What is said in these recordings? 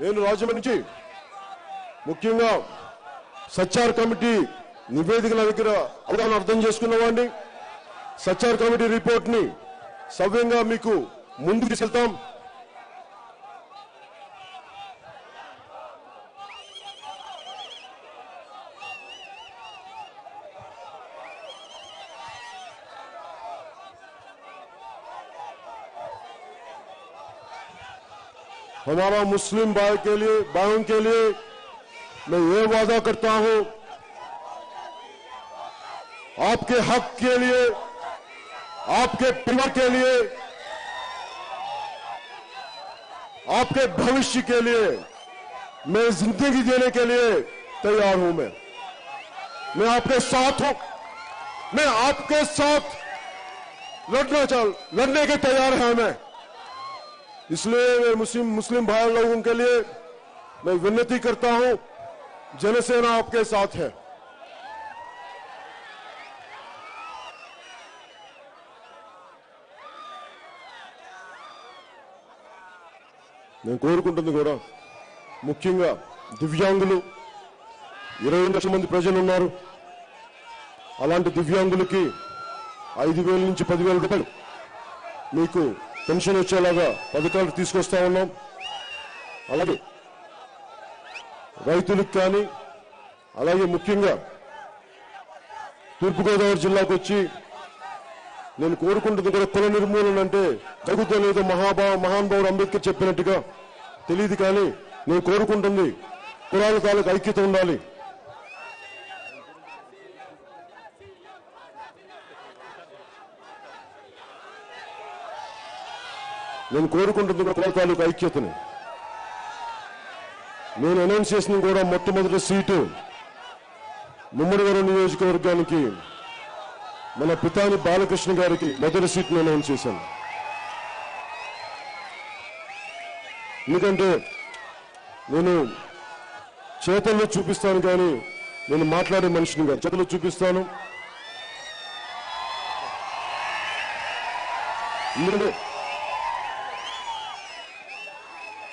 నేను రాజమండ్రి నుంచి ముఖ్యంగా సచ్చార్ కమిటీ నివేదికల దగ్గర అవగాహన అర్థం చేసుకున్నవాడిని సచ్చార్ కమిటీ రిపోర్ట్ని సవ్యంగా మీకు ముందుకు తీసుకెళ్తాం. हमारा मुस्लिम भाई के लिए भाइयों के लिए मैं ये वादा करता हूँ, आपके हक के लिए, आपके परिवार के लिए, आपके भविष्य के लिए, मैं ज़िंदगी देने के लिए तैयार हूँ मैं। मैं आपके साथ हूँ, मैं आपके साथ लड़ना चल लड़ने के तैयार हैं मैं। इसलिए मैं मुस्लिम मुस्लिम भाई लोगों के लिए मैं विनती करता हूं जनसेना आपके साथ है నేను కోరుకుంటుంది కూడా ముఖ్యంగా దివ్యాంగులు ఇరవై లక్షల మంది ప్రజలు ఉన్నారు అలాంటి దివ్యాంగులకి ఐదు వేల నుంచి పదివేల రూపాయలు మీకు పెన్షన్ వచ్చేలాగా పథకాలు తీసుకొస్తా ఉన్నాం. అలాగే రైతులకు కానీ అలాగే ముఖ్యంగా తూర్పుగోదావరి జిల్లాకు వచ్చి నేను కోరుకుంటుంది కూడా కుల నిర్మూలన అంటే జరుగుతుందో లేదో మహాభా మహానుభావుడు అంబేద్కర్ చెప్పినట్టుగా తెలియదు కానీ నేను కోరుకుంటుంది కులాల తాలూకు ఐక్యత ఉండాలి. నేను కోరుకుంటుంది కూడా కులాల తాలూకు ఐక్యతని. నేను అనౌన్స్ చేసిన కూడా మొట్టమొదటి సీటు ముమ్మడివరం నియోజకవర్గానికి మన పితాని బాలకృష్ణ గారికి మొదటి సీట్ను అనౌన్స్ చేశాను. ఎందుకంటే నేను చేతల్లో చూపిస్తాను కానీ నేను మాట్లాడే మనిషిని కాదు. చేతల్లో చూపిస్తాను. ఎందుకంటే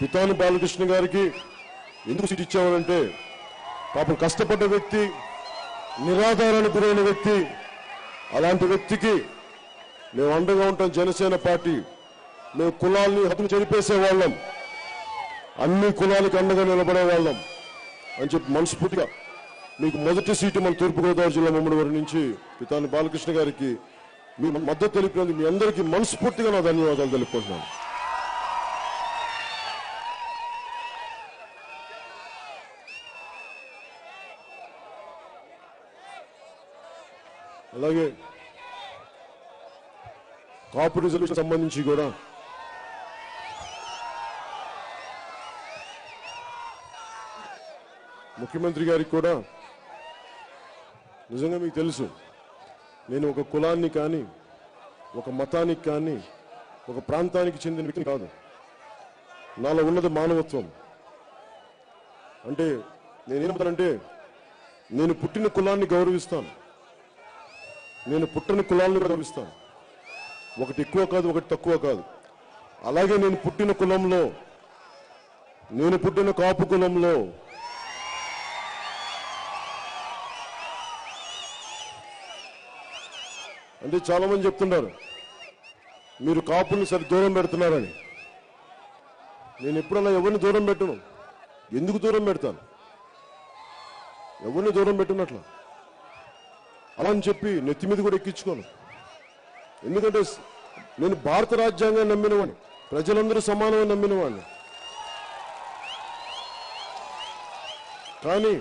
పితాను బాలకృష్ణ గారికి ఎందుకు సీట్ ఇచ్చామనంటే పాపం కష్టపడ్డ వ్యక్తి నిరాధారానికి గురైన వ్యక్తి అలాంటి వ్యక్తికి మేము అండగా ఉంటాం జనసేన పార్టీ. మేము కులాల్ని హతులు చెరిపేసే వాళ్ళం. అన్ని కులాలకు అండగా నిలబడే వాళ్ళం అని చెప్పి మనస్ఫూర్తిగా మీకు మొదటి సీటు మన తూర్పుగోదావరి జిల్లా ముమ్మడివారి నుంచి పితాని బాలకృష్ణ గారికి మీ మద్దతు తెలిపినందుకు మీ అందరికీ మనస్ఫూర్తిగా నా ధన్యవాదాలు తెలుపుకుంటున్నాను. అలాగే కాపు రిజర్వేషన్ సంబంధించి కూడా ముఖ్యమంత్రి గారికి కూడా నిజంగా మీకు తెలుసు నేను ఒక కులాన్ని కానీ ఒక మతానికి కానీ ఒక ప్రాంతానికి చెందిన వ్యక్తిని కాదు. నాలో ఉన్నది మానవత్వం. అంటే నేనేమంటానంటే నేను పుట్టిన కులాన్ని గౌరవిస్తాను. నేను పుట్టిన కులాలను కూడా గౌరవిస్తాను ఒకటి ఎక్కువ కాదు ఒకటి తక్కువ కాదు. అలాగే నేను పుట్టిన కులంలో నేను పుట్టిన కాపు కులంలో అంటే చాలామంది చెప్తున్నారు మీరు కాపుల్ని సరి దూరం పెడుతున్నారని. నేను ఎప్పుడన్నా ఎవరిని దూరం పెట్టను? ఎందుకు దూరం పెడతాను? ఎవరిని దూరం పెట్టినట్లా అలా అని చెప్పి నెత్తి మీద కూడా ఎక్కించుకోను. ఎందుకంటే నేను భారత రాజ్యాంగాన్ని నమ్మినవాడిని ప్రజలందరూ సమానమని నమ్మినవాడిని కానీ